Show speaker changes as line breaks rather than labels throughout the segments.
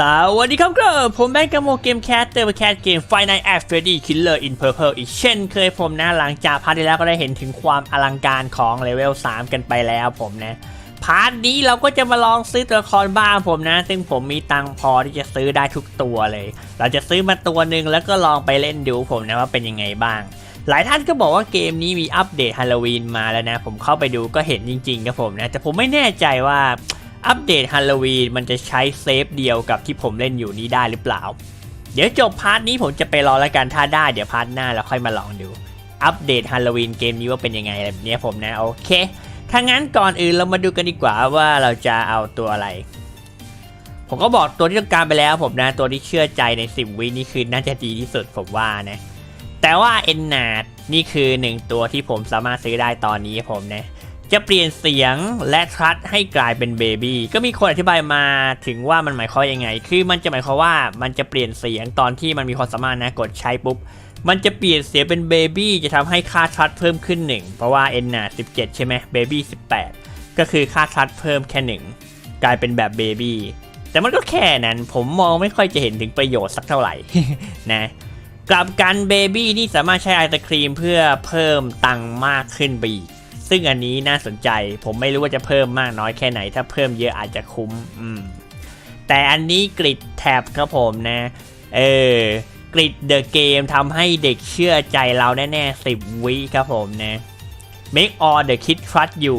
สวัสดีครับก็ผมแบงค์กาโมเกมแคสเตอร์แคสเกมไฟในแอฟเฟรดี้คิลเลอร์อินเพอร์เพลอีกเช่นเคยผมนะหลังจากพาร์ทที่แล้วก็ได้เห็นถึงความอลังการของเลเวล 3 กันไปแล้วผมนะพาร์ทนี้เราก็จะมาลองซื้อตัวละครบ้างผมนะ ซึ่งผมมีตังพอที่จะซื้อได้ทุกตัวเลย เราจะซื้อมาตัวหนึ่งแล้วก็ลองไปเล่นดูผมนะว่าเป็นยังไงบ้าง หลายท่านก็บอกว่าเกมนี้มีอัปเดตฮาโลวีนมาแล้วนะ ผมเข้าไปดูก็เห็นจริงๆครับผมนะแต่ผมไม่แน่ใจว่า อัปเดตฮาโลวีนมันจะใช้เซฟเดียวกับที่ผมเล่นอยู่นี้ได้หรือเปล่า เดี๋ยวจบพาร์ทนี้ผมจะไปรอแล้วกันถ้าได้เดี๋ยวพาร์ทหน้าเราค่อยมาลองดู อัปเดตฮาโลวีนเกมนี้ว่าเป็นยังไงแบบนี้ผมนะโอเค ถ้างั้นก่อนอื่นเรามาดูกันดีกว่าว่าเราจะเอาตัวอะไร ผมก็บอกตัวที่ต้องการไปแล้วผมนะตัวที่เชื่อใจใน 10 วินี่คือน่าจะดีที่สุดผมว่านะ แต่ว่าเอ็นนาดนี่คือหนึ่งตัวที่ผมสามารถซื้อได้ตอนนี้ผมนะ จะเปลี่ยนเสียงและทรัสให้กลายเป็นเบบี้ก็มีคนอธิบายมาถึงว่ามันหมายความยังไง คือมันจะหมายความว่ามันจะเปลี่ยนเสียงตอนที่มันมีความสามารถนะกดใช้ปุ๊บมันจะเปลี่ยนเสียงเป็นเบบี้จะทำให้ค่าทรัสเพิ่มขึ้น 1 เพราะว่าเอ็นนา17 ใช่ไหมเบบี้18 ก็คือค่าทรัสเพิ่มแค่ 1 กลายเป็นแบบเบบี้แต่มันก็แค่นั้น ผมมองไม่ค่อยจะเห็นถึงประโยชน์สักเท่าไหร่นะกลับกันเบบี้นี่สามารถใช้ไอศครีมเพื่อเพิ่มตังค์มากขึ้นไปอีก ซึ่งอันนี้น่าสนใจผมไม่รู้ว่าจะเพิ่มมากน้อยแค่ไหน ถ้าเพิ่มเยอะอาจจะคุ้มอืมแต่อันนี้กริดแท็บครับผมนะ เออกริดเดอะเกมทำให้เด็กเชื่อใจเราแน่ๆ 10 วิครับผมนะ make all the kid trust you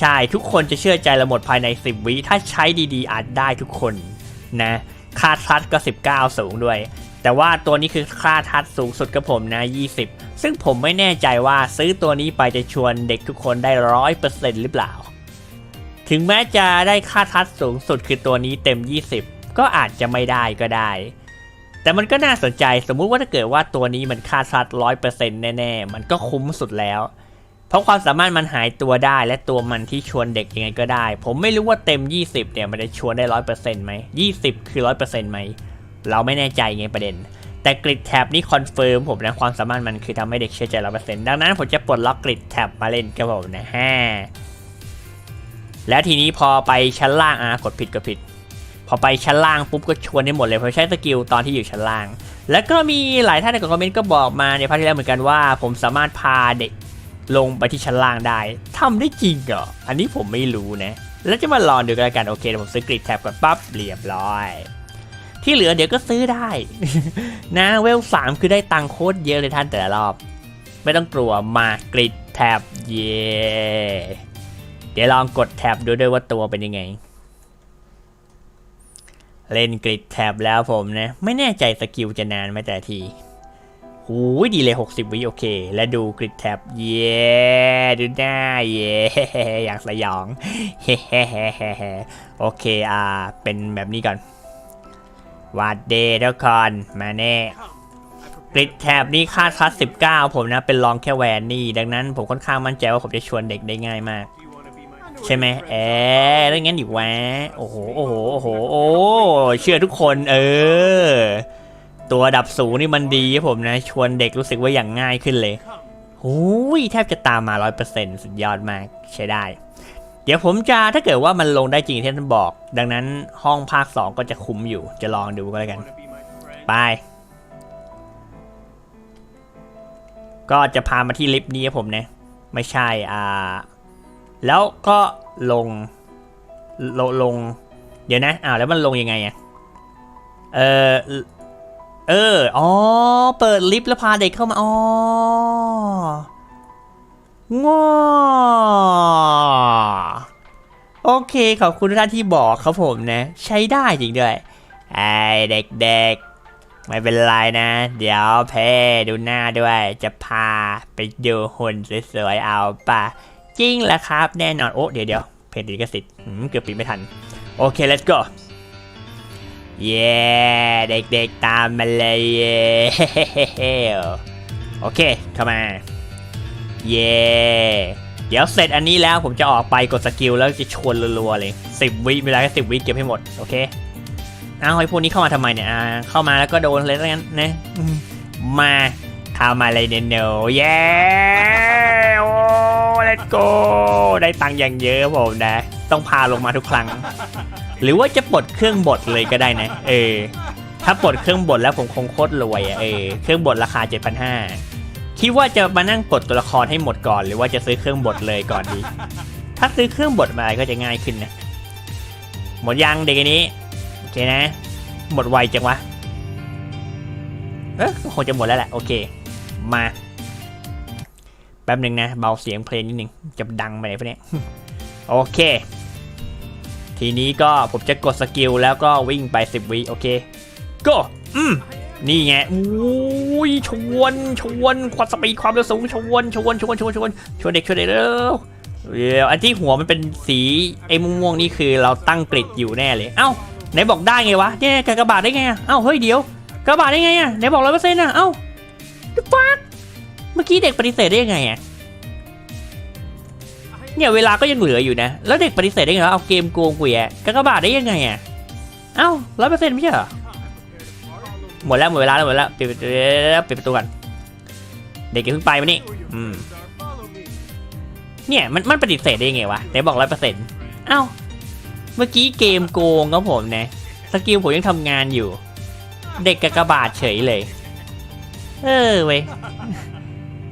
ใช่ทุกคนจะเชื่อใจเราหมดภายใน 10 วิถ้าใช้ดีๆ อาจได้ทุกคนนะ ค่าทัดก็ 19 สูงด้วย แต่ว่าตัวนี้คือค่าทัดสูงสุดกับผมนะ 20 ซึ่งผมไม่แน่ใจว่าซื้อตัวนี้ไปจะชวนเด็กทุกคนได้ร้อยเปอร์เซ็นต์หรือเปล่า ถึงแม้จะได้ค่าทัดสูงสุดคือตัวนี้เต็ม 20 ก็อาจจะไม่ได้ก็ได้ แต่มันก็น่าสนใจสมมุติว่าถ้าเกิดว่าตัวนี้มันค่าทัดร้อยเปอร์เซ็นต์แน่ๆ มันก็คุ้มสุดแล้ว เพราะความสามารถมันหายตัวได้และตัวมันที่ชวนเด็กยังไงก็ได้ ผมไม่รู้ว่าเต็ม 20เนี่ยมันจะชวนได้ร้อยเปอร์เซ็นต์ไหม20คือร้อยเปอร์เซ็นต์ไหม เราไม่แน่ใจไงประเด็น แต่กริดแท็บนี่คอนเฟิร์มผมนะความสามารถมันคือทำให้เด็กเชื่อใจร้อยเปอร์เซ็นต์ดังนั้นผมจะปลดล็อกกริดแท็บมาเล่นกับผมนะฮะแล้วทีนี้พอไปชั้นล่างอะกดผิดกดผิด พอไปชั้นล่างปุ๊บก็ชวนได้หมดเลยเพราะใช้สกิลตอนที่อยู่ชั้นล่าง แล้วก็มีหลายท่านในคอมเมนต์ก็บอกมาในพาร์ทที่แล้วเหมือนกันว่า ผมสามารถพาเด็กลงไปที่ชั้นล่างได้ทำได้จริงเหรออันนี้ผมไม่รู้นะ แล้วจะมาลองดูกันล้วกันโอเคผมซื้อกริดแท็บก่อนปั๊บเรียบร้อย ที่เหลือเดี๋ยวก็ซื้อได้ นะเวลสามคือได้ตังโคตรเยอะเลยท่านแต่ละรอบ ไม่ต้องกลัวมากริดแท็บเย่เดี๋ยวลองกดแท็บดูด้วยว่าตัวเป็นยังไง เล่นกริดแท็บแล้วผมนะ ไม่แน่ใจสกิลจะนานไหมแต่ทีหูยดีเลย60 วิโอเค และดูกริดแท็บเย้ดูหน้าเย้อย่างสยองเฮ้โอเคอ่าเป็นแบบนี้ก่อน วัดเดย์ทุกคนมาแน่กริดแท็บนี่ค่าคัส19 ผมนะเป็นรองแค่แวนนี่ดังนั้นผมค่อนข้างมั่นใจว่าผมจะชวนเด็กได้ง่ายมาก ใช่ไหมเอ๊แล้วงั้นดิวะโอ้โหโอ้โหโอ้โหโอ้เชื่อทุกคนเออ ตัวดับสูงนี่มันดีครับผมนะ ชวนเด็กรู้สึกว่าอย่างง่ายขึ้นเลยหูยแทบจะตามมา 100%สุดยอดมากใช้ได้ เดี๋ยวผมจะถ้าเกิดว่ามันลงได้จริงที่ท่านบอก ดังนั้นห้องภาค 2 ก็จะคุ้มอยู่ จะลองดูก็แล้วกัน ไป ก็จะพามาที่ลิฟต์นี้ครับผมนะไม่ใช่อ่า แล้วก็ลงลงลง เดี๋ยวนะอ้าวแล้วมันลงยังไงอะเออเออ อ๋อ เปิดลิฟต์แล้วพาเด็กเข้ามา อ๋อ ง้อโอเคขอบคุณท่านที่บอกครับผมนะ ใช้ได้จริงด้วยไอเด็กๆ ไม่เป็นไรนะ เดี๋ยวเพ่ดูหน้าด้วย จะพาไปดูหุ่นสวยๆเอาป่ะ จริงแหละครับ แน่นอน โอ้เดี๋ยวเดี๋ยวเพจดีกสิทธิ์เกือบปิดไม่ทัน โอเค let's go เย้เด็กๆตามมาเลยเย้โอเค เข้ามา เย้เดี๋ยวเสร็จอันนี้แล้วผมจะออกไปกดสกิลแล้วจะชวนรัวๆเลยสิบวิเวลาแค่สิบวิเก็บให้หมด โอเคอ้าไอ้พวกนี้เข้ามาทำไมเนี่ยอ่าเข้ามาแล้วก็โดนเลยแล้วกันนะมมาเข้ามาเลยเนโนเย้โอ้ let's go ได้ตังค์อย่างเยอะผมนะ ต้องพาลงมาทุกครั้ง หรือว่าจะปลดเครื่องบดเลยก็ได้นะ เออ ถ้าปลดเครื่องบดแล้วผมคงโคตรรวยอะเออ เครื่องบดราคา 7,500 คิดว่าจะมานั่งปลดตัวละครให้หมดก่อน หรือว่าจะซื้อเครื่องบดเลยก่อนดี ถ้าซื้อเครื่องบดมาก็จะง่ายขึ้นนะ หมดยังเด็กนี้ โอเคนะ หมดไวจังวะ เอ๊ะคงจะหมดแล้วแหละ โอเค มา แป๊บหนึ่งนะ เบาเสียงเพลงนิดหนึ่งจะดังไปไหนปะเนี่ยโอเค ทีนี้ก็ผมจะกดสกิลแล้วก็วิ่งไป 10วิโอเคก็อืม นี่ไงอุ้ยชวนชวนความสปีดความเร็วสูงชวนชวนชวนชวนชวนชวนเด็กชวนเด็กเร็วเร็วอันที่หัวมันเป็นสีไอ้ม่วงๆนี่คือเราตั้งกริดอยู่แน่เลย เอ้าไหนบอกได้ไงวะเนี่ยกากบาทได้ไงอะเอ้าเฮ้ยเดี๋ยวกากบาทได้ไงอะไหนบอกร้อยเปอร์เซ็นต์อะเอ้า the fuck เมื่อกี้เด็กปฏิเสธได้ยังไงอะเนี่ยเวลาก็ยังเหลืออยู่นะ แล้วเด็กปฏิเสธได้ไงวะเอาเกมโกงกูแย่กากบาทได้ยังไงอะเอ้าร้อยเปอร์เซ็นต์ไม่ใช่เหรอ หมดแล้วหมดเวลาแล้วหมดแล้วปิดปิดปิดประตูกันเด็กอย่าเพิ่งไปมานี่อืมเนี่ยมันมันปฏิเสธได้ยังไงวะไหนบอกร้อยเปอร์เซ็นต์เอ้าเมื่อกี้เกมโกงครับผมนะสกิลผมยังทำงานอยู่ เด็กกากบาทเฉยเลย เออเว้ย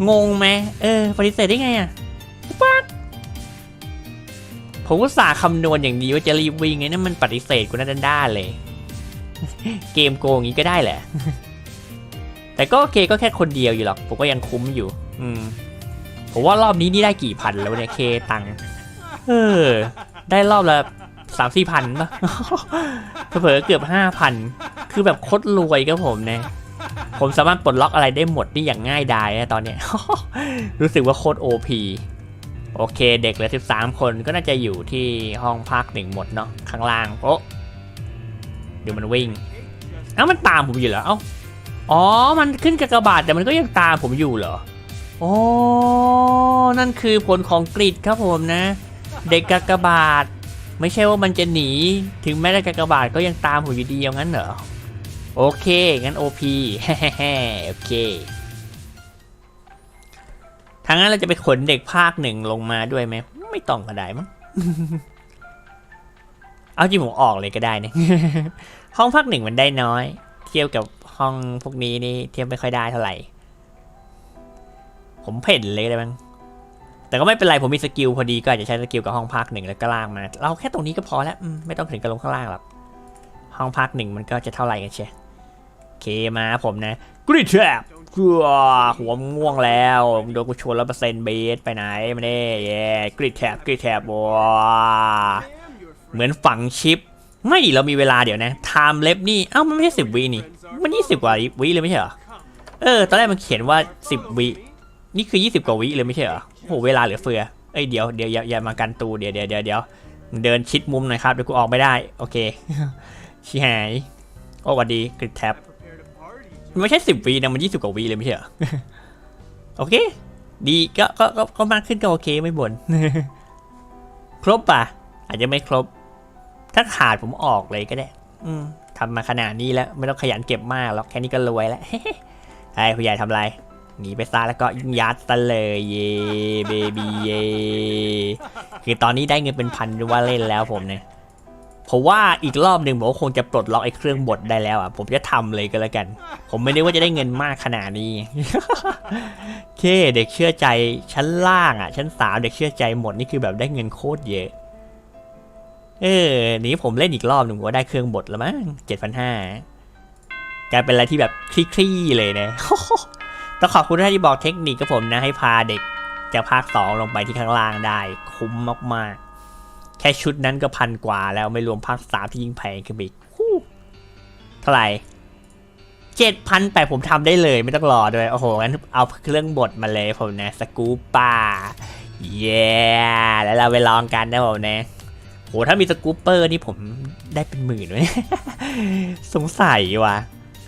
งงไหมเออปฏิเสธได้ไงอะปั๊ดผมก็สาห์คำนวณอย่างดีว่าจะรีบวิ่งไงนั่นมันปฏิเสธกูน่าด้านๆเลย เกมโกงอย่างนี้ก็ได้แหละ แต่ก็โอเคก็แค่คนเดียวอยู่หรอก ผมก็ยังคุ้มอยู่ อืม ผมว่ารอบนี้นี่ได้กี่พันแล้วเนี่ยเคตังค์เออ ได้รอบละสามสี่พันป่ะเผลอๆเกือบห้าพัน คือแบบโคตรรวยครับผมเนี่ยผมสามารถปลดล็อกอะไรได้หมดนี่อย่างง่ายดายนะตอนเนี้ย รู้สึกว่าโคตรโอพีโอเคเด็กเหลือ 13 คนก็น่าจะอยู่ที่ห้องพักหนึ่งหมดเนาะข้างล่างโอ้ เดี๋ยวมันวิ่งเอ้ามันตามผมอยู่เหรอเอ้าอ๋อ มันขึ้นกากบาทแต่มันก็ยังตามผมอยู่เหรอโอ้นั่นคือผลของกริดครับผมนะ เด็กกากบาท ไม่ใช่ว่ามันจะหนี ถึงแม้แต่กากบาทก็ยังตามผมอยู่ดีอย่างนั้นเหรอ โอเค งั้น OP แฮ่โอเคทางนั้นเราจะไปขนเด็กภาคหนึ่งลงมาด้วยไหม ไม่ต้องก็ได้มั้ง เอาจริงผมออกเลยก็ได้นะห้องพักหนึ่งมันได้น้อย เทียบกับห้องพวกนี้นี่เทียบไม่ค่อยได้เท่าไหร่ ผมเพ่นเลยได้มั้งแต่ก็ไม่เป็นไรผมมีสกิลพอดีก็อาจจะใช้สกิลกับห้องพักหนึ่งแล้วก็ล่างมาเราแค่ตรงนี้ก็พอแล้วไม่ต้องถึงกับลงข้างล่างหรอกห้องพักหนึ่งมันก็จะเท่าไหร่กันเชียโอเคมาผมนะกริดแทบหัวม่วงแล้วโดนกูชนแล้วเปอร์เซ็นต์เบสไปไหนมาเนี่ยกริดแทบกริดแทบว้า เหมือนฝังชิป ไม่ดิเรามีเวลาเดี๋ยวนะไทม์เล็บนี่เอ้ามันไม่ใช่สิบวินี่ มันยี่สิบกว่าวิเลยไม่ใช่เหรอเออตอนแรกมันเขียนว่าสิบวินี่คือยี่สิบกว่าวิเลยไม่ใช่เหรอโอ้โหเวลาเหลือเฟือเอ้ยเดี๋ยวเดี๋ยวอย่าอย่ามากันตูเดี๋ยวเดี๋ยวเดี๋ยวเดี๋ยวเดินชิดมุมหน่อยครับเดี๋ยวกูออกไม่ได้โอเคชิหายโอ้วัดดีกริดแท็บมันไม่ใช่สิบวินะมันยี่สิบกว่าวิเลยไม่ใช่เหรอโอเค ดีก็ก็ก็มากขึ้นก็โอเคไม่บ่นครบป่ะ อาจจะไม่ครบ ถ้าขาดผมออกเลยก็ได้ อืมทำมาขนาดนี้แล้ว ไม่ต้องขยันเก็บมากหรอกแค่นี้ก็รวยแล้วไอ้ผู้ใหญ่ทำไรหนีไปซะแล้วก็ยัดซะเลยเย่เบบีเย่คือตอนนี้ได้เงินเป็นพันว่าเล่นแล้วผมเนี่ยผมว่าอีกรอบหนึ่งผมคงจะปลดล็อกไอ้เครื่องบดได้แล้วอะ ผมจะทำเลยก็แล้วกัน ผมไม่ได้ว่าจะได้เงินมากขนาดนี้โอเค เด็กเชื่อใจชั้นล่างอะ ชั้นสามเด็กเชื่อใจหมดนี่คือแบบได้เงินโคตรเยอะ เออ นี้ผมเล่นอีกรอบหนึ่งก็ได้เครื่องบดแล้วมั้งเจ็ดพันห้ากลายเป็นอะไรที่แบบคลี่ๆเลยนะ ต้องขอบคุณท่านที่บอกเทคนิคกับผมนะ ให้พาเด็กจากภาคสองลงไปที่ข้างล่างได้ คุ้มมากๆ แค่ชุดนั้นก็พันกว่าแล้วไม่รวมภาคสามที่ยิ่งแพงขึ้นไปอีกเท่าไหร่เจ็ดพันแต่ผมทำได้เลยไม่ต้องรอด้วย โอ้โห งั้นเอาเครื่องบดมาเลยผมนะ สกูปป้าเย้แล้วเราไปลองกันนะผมนะ โหถ้ามีสกูปเปอร์นี่ผมได้เป็นหมื่นไหมสงสัยว่ะ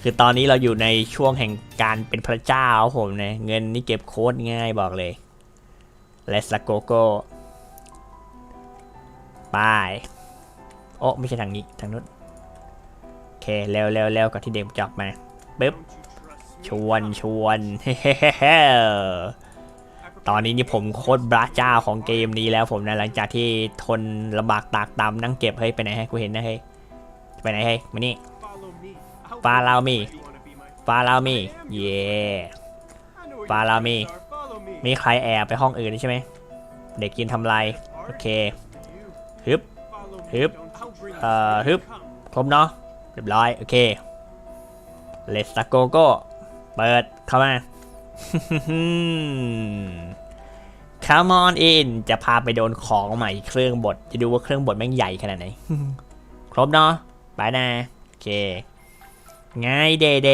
คือตอนนี้เราอยู่ในช่วงแห่งการเป็นพระเจ้าผมนะเงินนี่เก็บโค้ดง่ายบอกเลย Let's go go ไปโอ้ไม่ใช่ทางนี้ทางนู้นโอเคเร็วเร็วเร็วก่อนที่เด็กจะออกมาปึ๊บชวนชวนเฮ้ ตอนนี้นี่ผมโคตรบราเจ้าของเกมนี้แล้วผมนะหลังจากที่ทนลำบากตากตำนั่งเก็บเฮ้ยไปไหนให้กูเห็นนะเฮ้ยไปไหนเฮ้ยมานี่
Follow me.
Follow me.
You wanna be my
ฟารามีเย่
I know where
Follow
you
me.
are. Follow me.
มีใครแอบไปห้องอื่นใช่ไหมเด็กกินทำไรโอเคฮึบ
Follow me.
Hyp.
Don't- I'll bring you
Uh,
back.
hyp.
Come.
ครบเนาะเรียบร้อยโอเคเลสตาโกโก้เปิดเข้ามา Come on in จะพาไปโดนของใหม่เครื่องบด จะดูว่าเครื่องบดแม่งใหญ่ขนาดไหน ครบเนาะ ไปนะ โอเค ง่ายเดเด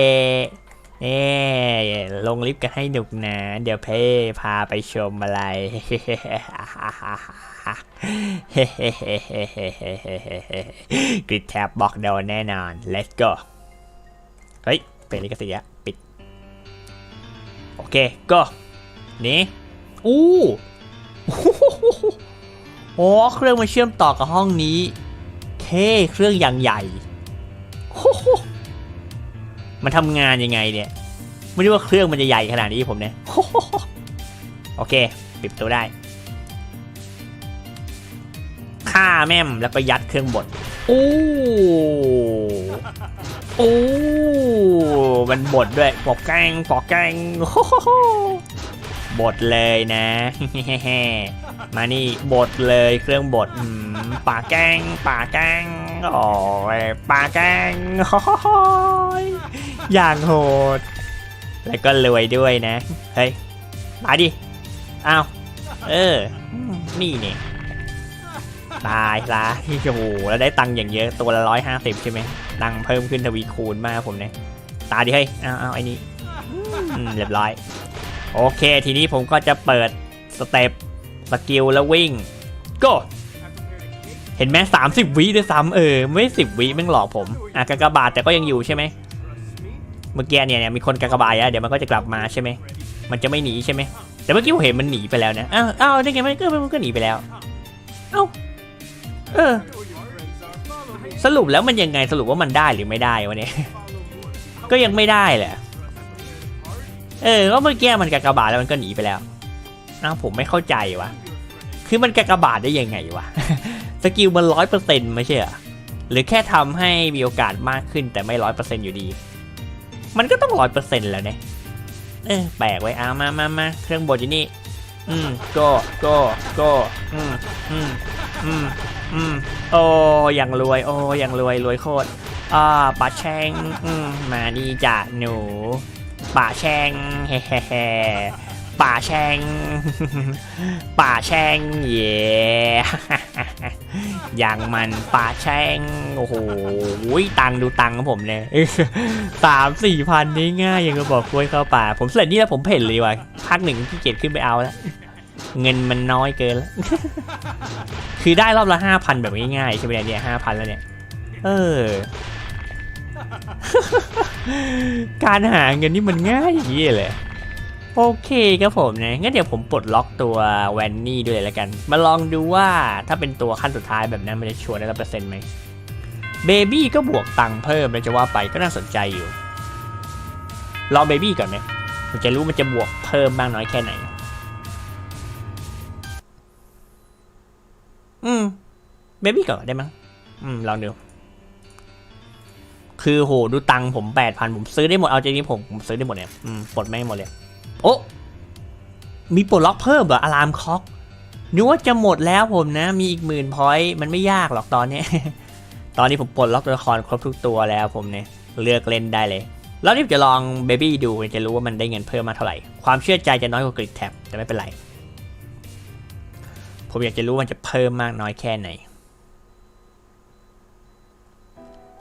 เอ้ลงลิฟต์กันให้หนุกนะ เดี๋ยวเพ่พาไปชมอะไร กริดแท็บบอกโดนแน่นอน let's go เฮ้ย เป็นลิขสิทธิ์ปิด เค go นี่อู้โอ้เครื่องมันเชื่อมต่อกับห้องนี้ เท่เครื่องอย่างใหญ่มันทำงานยังไงเนี่ย ไม่รู้ว่าเครื่องมันจะใหญ่ขนาดนี้ผมเนี่ยโอเค ปิดประตูได้ฆ่าแม่มแล้วก็ยัดเครื่องบดโอ้โอ้ มันบดด้วยปอกแกงปอกแกงบดเลยนะมานี่บดเลยเครื่องบดป่าแกงป่าแกงโอ้ยป่าแกงอย่างโหด แล้วก็รวยด้วยนะ เฮ้ย มาดิอ้าวเออ นี่เนี่ยตายละโอ้โหแล้วได้ตังค์อย่างเยอะตัวละร้อยห้าสิบใช่ไหมตังค์เพิ่มขึ้นทวีคูณมากผมเนี่ย ตายดิเฮ้ยเอาเอาไอ้นี่อืมเรียบร้อย โอเค ทีนี้ผมก็จะเปิดสเต็ปสกิลแล้ววิ่งก็
I prepared a cake.
เห็นไหมสามสิบวิด้วยซ้ำเออ ไม่สิบวิแม่งหลอกผมอะกากบาทแต่ก็ยังอยู่ใช่ไหม
Trust me.
เมื่อกี้เนี่ยเนี่ยมีคนกากบาทแล้วเดี๋ยวมันก็จะกลับมาใช่ไหมมันจะไม่หนีใช่ไหมแต่เมื่อกี้ผมเห็นมันหนีไปแล้วนะอ้าวอ้าวได้ไงมันก็มันก็หนีไปแล้วเอ้าเออ
I know where your friends are. Follow me.
สรุปแล้วมันยังไงสรุปว่ามันได้หรือไม่ได้วะเนี่ย
Follow me.
ก็ยังไม่ได้แหละ เออก็เมื่อกี้มันกากบาทแล้วมันก็หนีไปแล้วอ้าวผมไม่เข้าใจวะคือมันกากบาทได้ยังไงวะ สกิลมันร้อยเปอร์เซ็นต์ไม่ใช่เหรอหรือแค่ทำให้มีโอกาสมากขึ้นแต่ไม่ร้อยเปอร์เซ็นต์อยู่ดี มันก็ต้องร้อยเปอร์เซ็นต์แล้วเนี่ย เออแปลกไว้อามามามาเครื่องบดอยู่นี่ อืมก็ก็ก็อืมอืมอืมอืมโอ้ยังรวย โอ้ยังรวยรวยโคตร อ่าป่าแช่งมานี่จ้ะหนู ป่าแช่งเฮ้เฮ้เฮ้ป่าแช่งป่าแช่งเย่อย่างมันป่าแช่งโอ้โหตังดูตังของผมเนี่ยสามสี่พันนี่ง่ายอย่างก็บอกกล้วยเข้าป่า ผมเสร็จนี่แล้วผมเพ่นเลยว่ะภาคหนึ่งที่เกียจขึ้นไปเอาแล้ว เงินมันน้อยเกินแล้ว คือได้รอบละห้าพันแบบง่ายๆใช่ไหมเนี่ยห้าพันแล้วเนี่ย เออ การหาเงินนี่มันง่ายอย่างนี้เลย โอเคครับผมนะงั้นเดี๋ยวผมปลดล็อกตัวแวนนี่ด้วยเลยแล้วกัน มาลองดูว่าถ้าเป็นตัวขั้นสุดท้ายแบบนั้นมันจะชัวร์ได้ร้อยเปอร์เซ็นต์ไหมเบบี้ก็บวกตังค์เพิ่มเลยจะว่าไปก็น่าสนใจอยู่ลองเบบี้ก่อนไหมผมจะรู้มันจะบวกเพิ่มมากน้อยแค่ไหน อืมเบบี้ก่อนได้มั้งอืมลองดู คือโหดูตังค์ผมแปดพันผมซื้อได้หมดเอาจริงๆผมผมซื้อได้หมดเนี่ยอืมปลดไม่งหมดเลย โอ้มีปลดล็อกเพิ่มเหรออะลามคล็อกนึกว่าจะหมดแล้วผมนะ มีอีกหมื่นพอยต์มันไม่ยากหรอกตอนเนี้ยตอนนี้ผมปลดล็อกตัวละครครบทุกตัวแล้วผมเนี่ยเลือกเล่นได้เลย แล้วนี่ผมจะลองเบบี้ดูจะรู้ว่ามันได้เงินเพิ่มมาเท่าไหร่ ความเชื่อใจจะน้อยกว่ากริดแท็บแต่ไม่เป็นไร ผมอยากจะรู้ว่ามันจะเพิ่มมากน้อยแค่ไหน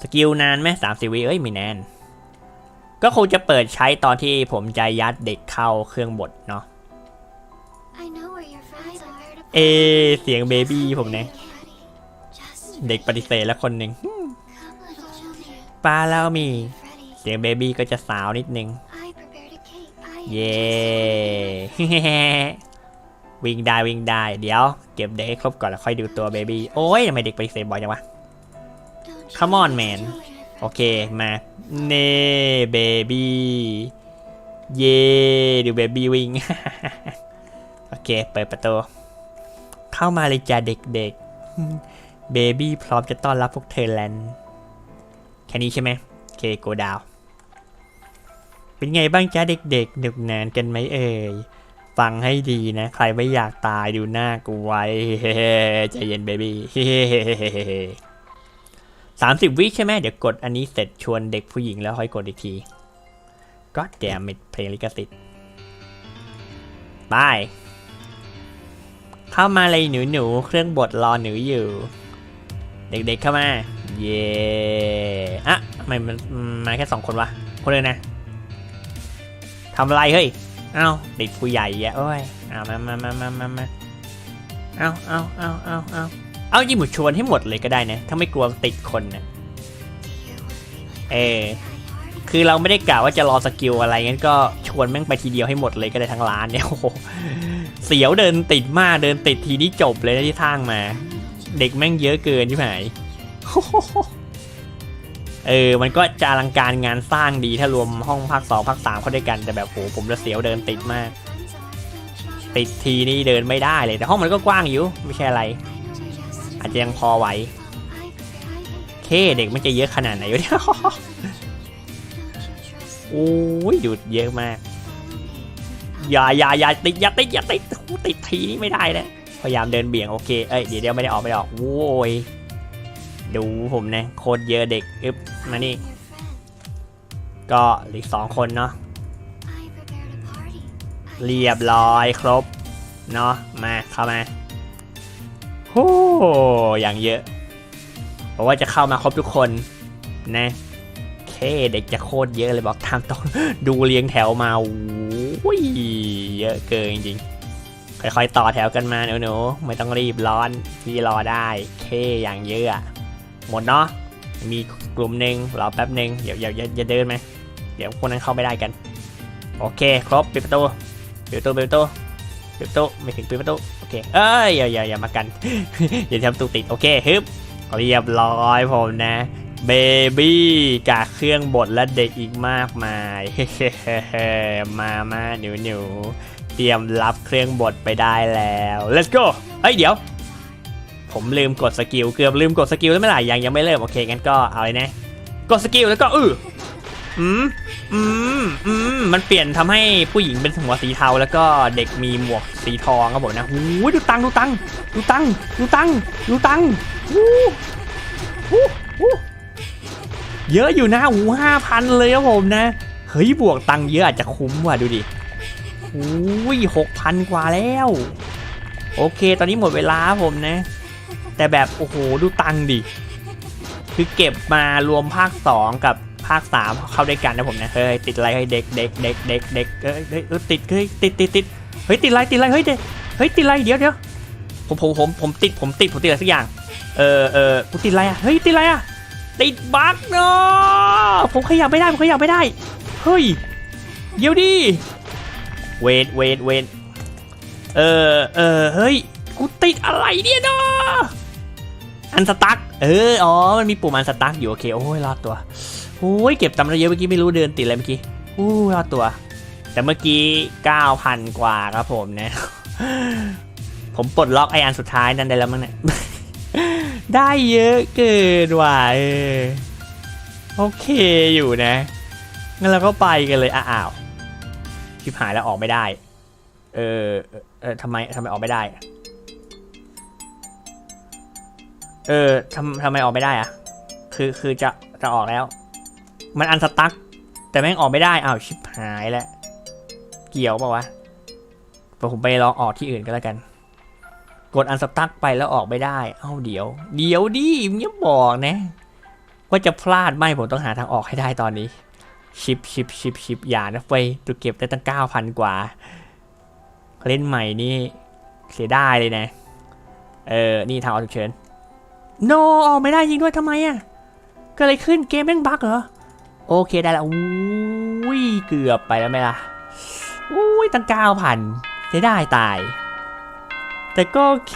สกิลนานไหมสามสิบวิเอ้ยไม่นานก็คงจะเปิดใช้ตอนที่ผมจะยัดเด็กเข้าเครื่องบดเนาะ
I know where your friends are.
เอ เสียงเบบี้ผมเนี่ย
Just
เด็กปฏิเสธแล้วคนหนึ่ง
come, little children.
ป้าแล้วมี
Freddy,
เสียงเบบี้ก็จะสาวนิดนึง
I prepared a cake. I
เย่วิ่งได้วิ่งได้ เดี๋ยว เก็บเด็กให้ครบก่อนแล้วค่อยดูตัวเบบี้โอ้ยทำไมเด็กปฏิเสธบ่อยจังวะ
Don't you
Come on, man. โอเค มาเน่เบบี้เย่ดูเบบี้วิ่งเค เปิดประตู เข้ามาเลยจ้าเด็กๆ เบบี้พร้อมจะต้อนรับพวกเธอแลนแค่นี้ใช่ไหมโอเคโกดาว เป็นไงบ้างจ้าเด็กๆหนุกหนานกันไหมเอ่ยฟังให้ดีนะ ใครไม่อยากตายดูหน้ากูไว้ใจเย็นเบบี้ สามสิบวิใช่ไหมเดี๋ยวกดอันนี้เสร็จชวนเด็กผู้หญิงแล้วค่อยกดอีกทีก็แดมเพลงลิขสิทธิ์บายเข้ามาเลยหนูหนูเครื่องบดรอหนูอยู่ เด็กๆเข้ามา เย่อะทำไมมันมาแค่สองคนวะคนเลยนะทำอะไรเฮ้ยเอ้าเด็กผู้ใหญ่อะโอ้ยเอามามามามามามาเอาเอาเอาเอาเอา เอายิงหมดชวนให้หมดเลยก็ได้นะ ถ้าไม่กลัวติดคนนะเออคือเราไม่ได้กล่าวว่าจะรอสกิลอะไรงั้นก็ชวนแม่งไปทีเดียวให้หมดเลยก็ได้ทั้งร้านเนี่ยโอ้โหเสียวเดินติดมากเดินติดทีนี้จบเลยนะที่ทางมา เด็กแม่งเยอะเกินใช่ไหมเออ มันก็จะอลังการงานสร้างดีถ้ารวมห้องภาคสองภาคสามเข้าด้วยกันแต่แบบโหผมจะเสียวเดินติดมาก ติดทีนี่เดินไม่ได้เลย แต่ห้องมันก็กว้างอยู่ไม่ใช่อะไร อาจจะยังพอไหวเคเด็กมันจะเยอะขนาดไหนวะเนี่ยโอ้ยดูดเยอะมาก อย่าอย่าอย่าติดอย่าติดอย่าติดโอ้ติดทีนี้ไม่ได้เลยพยายามเดินเบี่ยงโอเค เอ้ยเดี๋ยวเดี๋ยวไม่ได้ออกไม่ได้ออกโว้ยดูผมนะโคตรเยอะเด็กอึบมานี่ ก็เหลืออกสองคนเนาะเรียบร้อยครบ เนาะมาเข้ามา โอ้อย่างเยอะเพราะว่าจะเข้ามาครบทุกคนนะเคเด็กจะโคตรเยอะเลยบอกทางตรงดูเรียงแถวมาโอ้ยเยอะเกินจริงๆค่อยๆต่อแถวกันมาหนูๆไม่ต้องรีบร้อนพี่รอได้เคอย่างเยอะหมดเนาะมีกลุ่มหนึ่งรอแป๊บหนึ่งเดี๋ยวอย่าอย่าเดินไหมเดี๋ยวคนนั้นเข้าไม่ได้กัน โอเค ครบปิดประตูปิดประตูปิดประตู ปิดประตูไม่ถึงปิดประตูโอเคเอ้ยอย่าอย่าอย่ามากันอย่าทำประตูติดโอเคฮึบเรียบร้อยผมนะเบบี้กับเครื่องบดและเด็กอีกมากมายมามาหนูหนูเตรียมรับเครื่องบดไปได้แล้ว let's go เฮ้ยเดี๋ยว ผมลืมกดสกิลเกือบลืมกดสกิลแล้วไม่หร่ยังยังไม่เริ่มโอเคงั้นก็เอาเลยนะ กดสกิลแล้วก็อือ อืมอืมอืมมันเปลี่ยนทำให้ผู้หญิงเป็นหัวสีเทาแล้วก็เด็กมีหมวกสีทองครับผมนะหูดูตังดูตังดูตังดูตังดูตังค์หูหูหูเยอะอยู่นะหูห้าพันเลยครับผมนะ เฮ้ยบวกตังเยอะอาจจะคุ้มว่ะดูดิหูยหกพันกว่าแล้ว โอเค ตอนนี้หมดเวลาผมนะ แต่แบบ โอ้โห ดูตังดิ คือเก็บมารวมภาค 2 กับ ภาค3เข้าด้วยกันนะผมนะเฮ้ยติดอะไรเฮ้ยเด็กเด็กเด็กเด็กเด็กเอ้ยเฮ้ยติดเฮ้ยติดติดติดเฮ้ยติดอะไรติดอะไรเฮ้ยเด็กเฮ้ยติดอะไรเดี๋ยวเดี๋ยวผมผมผมผมติดผมติดผมติดอะไรสักอย่าง เออเออกูติดอะไรอะเฮ้ยติดอะไรอะติดบั๊กเนาะผมขยับไม่ได้ผมขยับไม่ได้เฮ้ยเดี๋ยวดิเวทเวทเวทเออเออเฮ้ยกูติดอะไรเนี่ยเนาะอันสตั๊กเออ อ๋อ มันมีปุ่มอันสตั๊กอยู่ โอเค โอ้ย รอดตัว โอ้ยเก็บตำระเยอะเมื่อกี้ไม่รู้เดินติดอะไรเมื่อกี้โอ้ยรอดตัว แต่เมื่อกี้ 9,000 กว่าครับผมนะ ผมปลดล็อกไออันสุดท้ายนั่นได้แล้วมั้งเนี่ย ได้เยอะเกินว่ะเออโอเคอยู่นะ งั้นเราก็ไปกันเลยอ้าวชิบหายแล้วออกไม่ได้ เออเออทำไมทำไมออกไม่ได้ เออทำทำไมออกไม่ได้อะคือคือจะจะออกแล้ว มันอันสตั๊กแต่แม่งออกไม่ได้อ้าวชิบหายแล้ว เกี่ยวป่าวะเดี๋ยวผมไปลองออกที่อื่นก็แล้วกัน กดอันสตั๊กไปแล้วออกไม่ได้ เอ้าเดี๋ยว เดี๋ยวดิมึงอย่าบอกนะ ว่าจะพลาดไม่ผมต้องหาทางออกให้ได้ตอนนี้ ชิปชิปชิปชิปอย่านะเฟยตัวเก็บได้ตั้งเก้าพันกว่า เล่นใหม่นี่เสียได้เลยนะ เออ นี่ทางออกฉุกเฉิน โนออกไม่ได้จริงด้วยทำไมอะเก็อะไรขึ้นเกมแม่งบั๊กเหรอ โอเคได้แล้วอุ้ยเกือบไปแล้วไหมล่ะอุ้ยตั้งเก้าพันเสียได้ตาย แต่ก็โอเค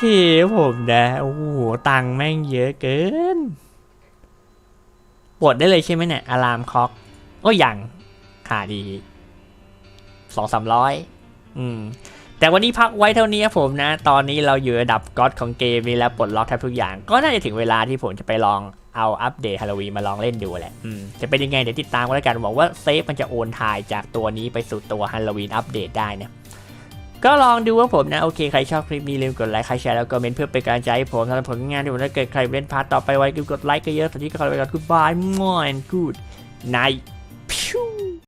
ผมนะโอ้โหตังแม่งเยอะเกินปลดได้เลยใช่ไหมเนี่ยอะลามคอกโอ้ยังขาดีสองสามร้อยอืม แต่วันนี้พักไว้เท่านี้ครับผมนะ ตอนนี้เราอยู่ระดับก็อดของเกมนี้แล้วปลดล็อกแทบทุกอย่าง ก็น่าจะถึงเวลาที่ผมจะไปลองเอาอัปเดตฮาโลวีนมาลองเล่นดูแหละอืมจะเป็นยังไงเดี๋ยวติดตามกันแล้วกันบอกว่าเซฟมันจะโอนถ่ายจากตัวนี้ไปสู่ตัวฮาโลวีนอัปเดตได้นะก็ลองดูว่าผมนะ โอเค ใครชอบคลิปนี้ลืมกดไลค์ใครแชร์แล้วก็เมนต์เพื่อเป็นกำลังใจให้ผมสำหรับผลงานที่ผมถ้าเกิดใครเล่นพาร์ทต่อไปไว้ลืมกดไลค์ก็เยอะสวัสดีก็ขอไปก่อน goodbye มั่ว and good night